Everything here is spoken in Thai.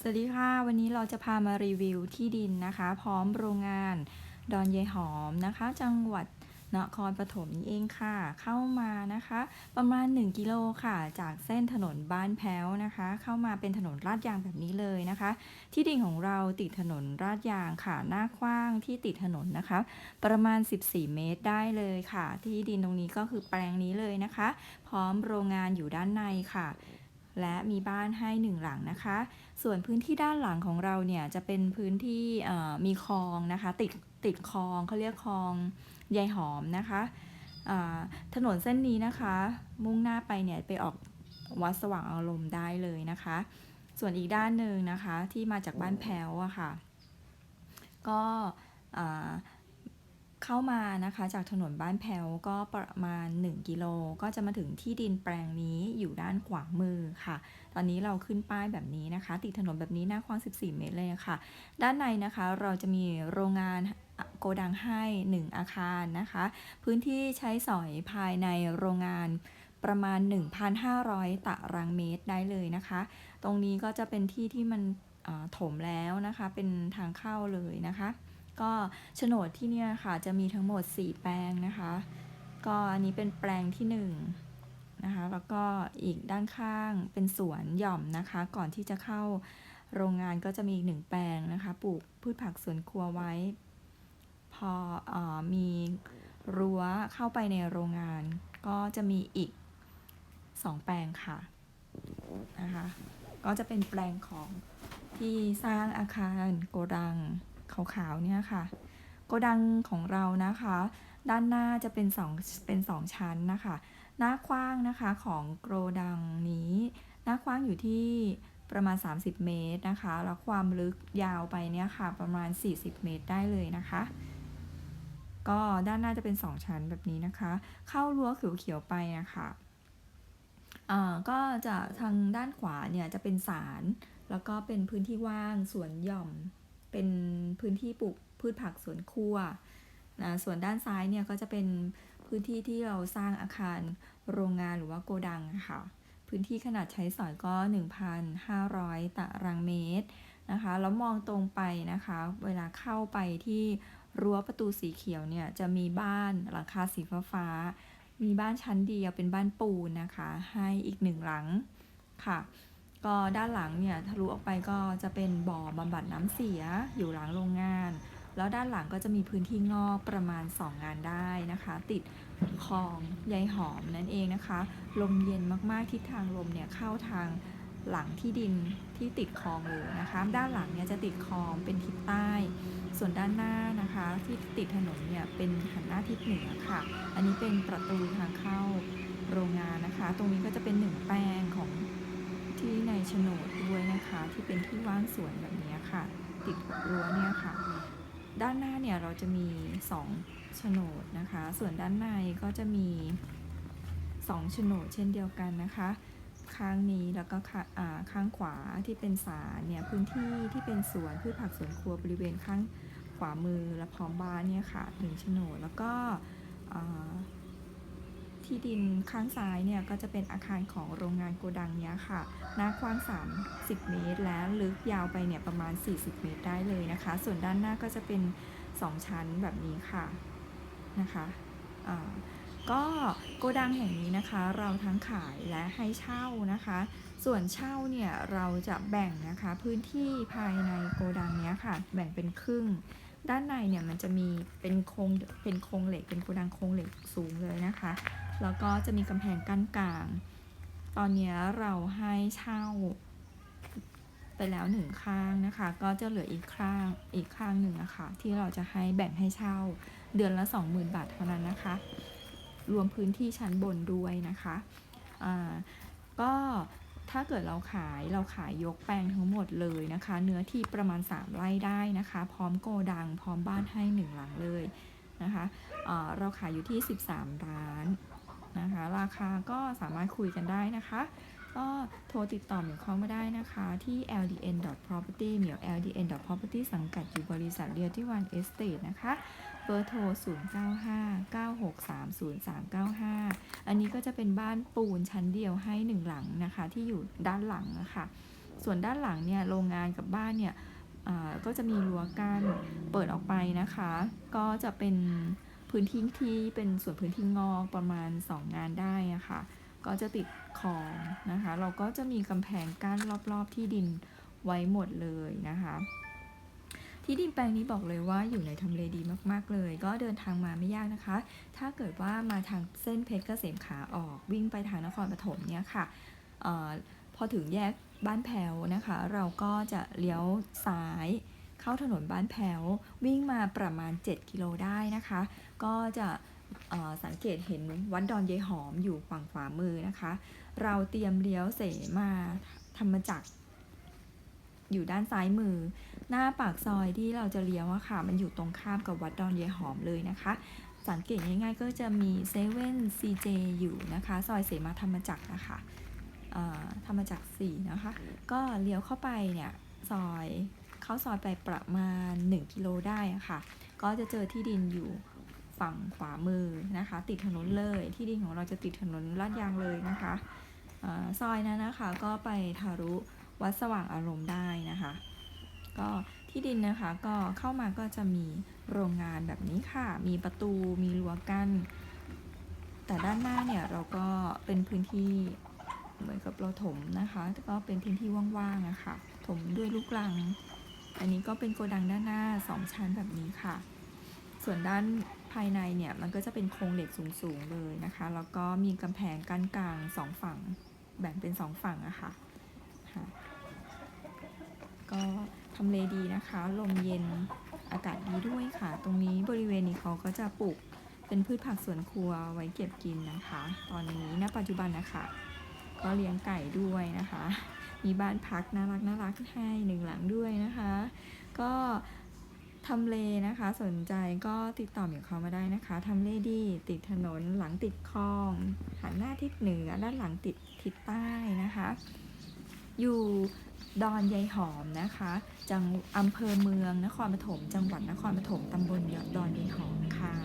สวัสดีค่ะ วันนี้เราจะพามารีวิวที่ดินนะคะ พร้อมโรงงานดอนยายหอมนะคะ จังหวัดนครปฐมนี่เองค่ะ เข้ามานะคะ ประมาณ 1 กิโลค่ะ จากเส้นถนนบ้านแพ้วนะคะ เข้ามาเป็นถนนลาดยางแบบนี้เลยนะคะ ที่ดินของเราติดถนนลาดยางค่ะ หน้ากว้างที่ติดถนนนะคะ ประมาณ 14 เมตรได้เลยค่ะ ที่ดินตรงนี้ก็คือแปลงนี้เลยนะคะ พร้อมโรงงานอยู่ด้านในค่ะ และมีบ้านให้หนึ่งหลังนะคะ ส่วนพื้นที่ด้านหลังของเราเนี่ยจะเป็นพื้นที่มีคลองนะคะ ติดติดคลองเขาเรียกคลองยายหอมนะคะถนนเส้นนี้นะคะ มุ่งหน้าไปเนี่ยไปออกวัดสว่างอารมณ์ได้เลยนะคะ ส่วนอีกด้านหนึ่งนะคะที่มาจากบ้านแพ้วอะค่ะ ก็อ่า เข้ามานะคะจากถนนบ้านแพ้วก็ประมาณ 1 กิโลก็จะมาถึงที่ดินแปลงนี้อยู่ด้านขวามือค่ะ ตอนนี้เราขึ้นป้ายแบบนี้นะคะ ติดถนนแบบนี้หน้ากว้าง 14 เมตรเลยค่ะ ด้านในนะคะเราจะมีโรงงานโกดังให้ 1 อาคารนะคะ พื้นที่ใช้สอยภายในโรงงานประมาณ 1,500 ตารางเมตรได้เลยนะคะ ตรงนี้ก็จะเป็นที่ที่มันถมแล้วนะคะ เป็นทางเข้าเลยนะคะ ก็โฉนดที่เนี่ยค่ะจะมีทั้งหมด 4 แปลงนะคะ ก็อันนี้เป็นแปลงที่1นะคะแล้วก็อีกด้านข้างเป็นสวนหย่อมนะคะ ก่อนที่จะเข้าโรงงานก็จะมีอีกหนึ่งแปลงนะคะปลูกพืชผักสวนครัวไว้ พอออมีรั้วเข้าไปในโรงงาน ก็จะมีอีก 2 แปลงค่ะนะคะก็จะเป็นแปลงของที่สร้างอาคารโกดัง ขาวๆเนี่ยค่ะ โกดังของเรานะคะ ด้านหน้าจะเป็นสองเป็นสองชั้นนะคะ หน้ากว้างนะคะของโกดังนี้ หน้ากว้างอยู่ที่ประมาณ 30 เมตรนะคะ แล้วความลึกยาวไปเนี่ยค่ะ ประมาณ 40 เมตรได้เลยนะคะ ก็ด้านหน้าจะเป็น 2 ชั้นแบบนี้นะคะ เข้ารั้วเขียวๆไปนะคะอ่าก็จะทางด้านขวาเนี่ยจะเป็นศาลแล้วก็เป็นพื้นที่ว่างสวนหย่อม เป็น พื้นที่ปลูกพืชผักสวนครัวนะส่วนด้านซ้ายเนี่ยก็จะเป็นพื้นที่ที่เราสร้างอาคารโรงงานหรือว่าโกดังค่ะ พื้นที่ขนาดใช้สอยก็ 1,500 ตารางเมตรนะคะ แล้วมองตรงไปนะคะ เวลาเข้าไปที่รั้วประตูสีเขียวเนี่ยจะมีบ้านหลังคาสีฟ้าฟามีบ้านชั้นเดียวเป็นบ้านปูนนะคะ ให้อีกหนึ่งหลังค่ะ ก็ด้านหลังเนี่ยทะลุออกไปก็จะเป็นบ่อบำบัดน้ำเสียอยู่หลังโรงงาน แล้วด้านหลังก็จะมีพื้นที่งอกประมาณ 2 งานได้นะคะ ติดคลองยายหอมนั่นเองนะคะ ลมเย็นมากๆทิศทางลมเนี่ยเข้าทางหลังที่ดินที่ติดคลองเลยนะคะ ด้านหลังเนี่ยจะติดคลองเป็นทิศใต้ ส่วนด้านหน้านะคะที่ติดถนนเนี่ยเป็นหันหน้าทิศเหนือค่ะ อันนี้เป็นประตูทางเข้าโรงงานนะคะ ตรงนี้ก็จะเป็นหนึ่งแปลงของ โฉนดด้วยนะคะ ที่เป็นที่ว่างสวนแบบนี้ค่ะ ติดรั้วเนี่ยค่ะ ด้านหน้าเนี่ยเราจะมี2โฉนดนะคะ ส่วนด้านในก็จะมี2โฉนดเช่นเดียวกันนะคะ ข้างนี้แล้วก็ข้างขวาที่เป็นศาเนี่ยพื้นที่ที่เป็นสวนพืชผักสวนครัวบริเวณข้างขวามือและพร้อมบ้านเนี่ยค่ะหนึ่งโฉนดแล้วก็ ที่ดินข้างซ้ายเนี่ยก็จะเป็นอาคารของโรงงานโกดังเนี้ยค่ะ หน้ากว้าง 30 เมตร และลึกยาวไปเนี่ยประมาณ 40 เมตรได้เลยนะคะ ส่วนด้านหน้าก็จะเป็น 2 ชั้นแบบนี้ค่ะนะคะอ่าก็โกดังแห่งนี้นะคะ เราทั้งขายและให้เช่านะคะ ส่วนเช่าเนี่ยเราจะแบ่งนะคะพื้นที่ภายในโกดังเนี้ยค่ะ แบ่งเป็นครึ่ง ด้านในเนี่ยมันจะมีเป็นโครงเป็นโครงเหล็ก เป็นโกดังโครงเหล็กสูงเลยนะคะ แล้วก็จะมีกำแพงกั้นกลาง ตอนนี้เราให้เช่า ไปแล้วหนึ่งข้างนะคะ ก็จะเหลืออีกข้างอีกข้างหนึ่งอะคะ่ะที่เราจะให้แบ่งให้เช่าเดือนละ 20,000 บาทเท่านั้นนะคะ รวมพื้นที่ชั้นบนด้วยนะคะ อ่า ก็ ถ้าเกิดเราขายเราขายยกแปลงทั้งหมดเลยนะคะ เนื้อที่ประมาณ 3 ไร่ได้นะคะ พร้อมโกดัง พร้อมบ้านให้หนึ่งหลังเลยนะคะเเราขายอยู่ที่ 13 ล้านนะคะ ราคาก็สามารถคุยกันได้นะคะ ก็โทรติดต่อเหมียวเข้ามาได้นะคะ ที่ ldn.property เหมียว ldn.property สังกัดอยู่บริษัทเรียที่วันเอสเตทนะคะเบอร์โทร 0959630395 อันนี้ก็จะเป็นบ้านปูนชั้นเดียวให้หนึ่งหลังนะคะ ที่อยู่ด้านหลังนะคะส่วนด้านหลังเนี่ยโรงงานกับบ้านเนี่ยก็จะมีรั้วกั้นเปิดออกไปนะคะ ก็จะเป็นพื้นที่ที่เป็นส่วนพื้นที่งอกประมาณ 2 งานได้อะค่ะ ก็จะติดคลองนะคะ เราก็จะมีกำแพงกั้นรอบๆที่ดินไว้หมดเลยนะคะ ที่ดินแปลงนี้บอกเลยว่าอยู่ในทำเลดีมากๆเลย ก็เดินทางมาไม่ยากนะคะ ถ้าเกิดว่ามาทางเส้นเพชรเกษมขาออกวิ่งไปทางนครปฐมเนี่ยค่ะออพอถึงแยกบ้านแพวนะคะ เราก็จะเลี้ยวซ้ายเข้าถนนบ้านแพววิ่งมาประมาณ 7 กิโลได้นะคะ ก็จะ สังเกตเห็นวัดดอนยายหอมอยู่ฝั่งขวามือนะคะ เราเตรียมเลี้ยวเสมาธรรมจักร อยู่ด้านซ้ายมือ หน้าปากซอยที่เราจะเลี้ยวอะค่ะ มันอยู่ตรงข้ามกับวัดดอนยายหอมเลยนะคะ สังเกตง่ายๆก็จะมีเซเว่นซีเจอยู่นะคะ ซอยเสมาธรรมจักรนะคะธรรมจักร4นะคะ ก็เลี้ยวเข้าไปเนี่ยซอยเข้าซอยไปประมาณ 1 กิโลได้ะค่ะ ก็จะเจอที่ดินอยู่ ฝั่งขวามือนะคะ ติดถนนเลย ที่ดินของเราจะติดถนนลาดยางเลยนะคะซอยนั้นนะคะก็ไปทะลุวัดสว่างอารมณ์ได้นะคะ ก็ที่ดินนะคะก็เข้ามาก็จะมีโรงงานแบบนี้ค่ะ มีประตูมีรั้วกั้นแต่ด้านหน้าเนี่ยเราก็เป็นพื้นที่เหมือนกับเราถมนะคะก็เป็นพื้นที่ว่างๆอะคะถมด้วยลูกรัง อันนี้ก็เป็นโกดังด้านหน้า 2 ชั้นแบบนี้ค่ะ ส่วนด้าน ภายในเนี่ยมันก็จะเป็นโครงเหล็กสูงๆเลยนะคะ แล้วก็มีกำแพงกั้นกลางสองฝั่งแบ่งเป็นสองฝั่งอะค่ะค่ะ ก็ทำเลดีนะคะ ลมเย็นอากาศดีด้วยค่ะ ตรงนี้บริเวณนี้เขาก็จะปลูกเป็นพืชผักสวนครัวไว้เก็บกินนะคะ ตอนนี้ณปัจจุบันนะคะ ก็เลี้ยงไก่ด้วยนะคะ มีบ้านพักน่ารักน่ารักให้หนึ่งหลังด้วยนะคะ ก็ ทำเลนะคะ สนใจก็ติดต่อเหมียวเขามาได้นะคะทำเลดีติดถนนหลังติดคลอง หันหน้าทิศเหนือด้านหลังติดทิศใต้นะคะ อยู่ดอนยายหอมนะคะ จังอำเภอเมืองนครปฐม จังหวัดนครปฐมตำบลดอนยายหอมค่ะ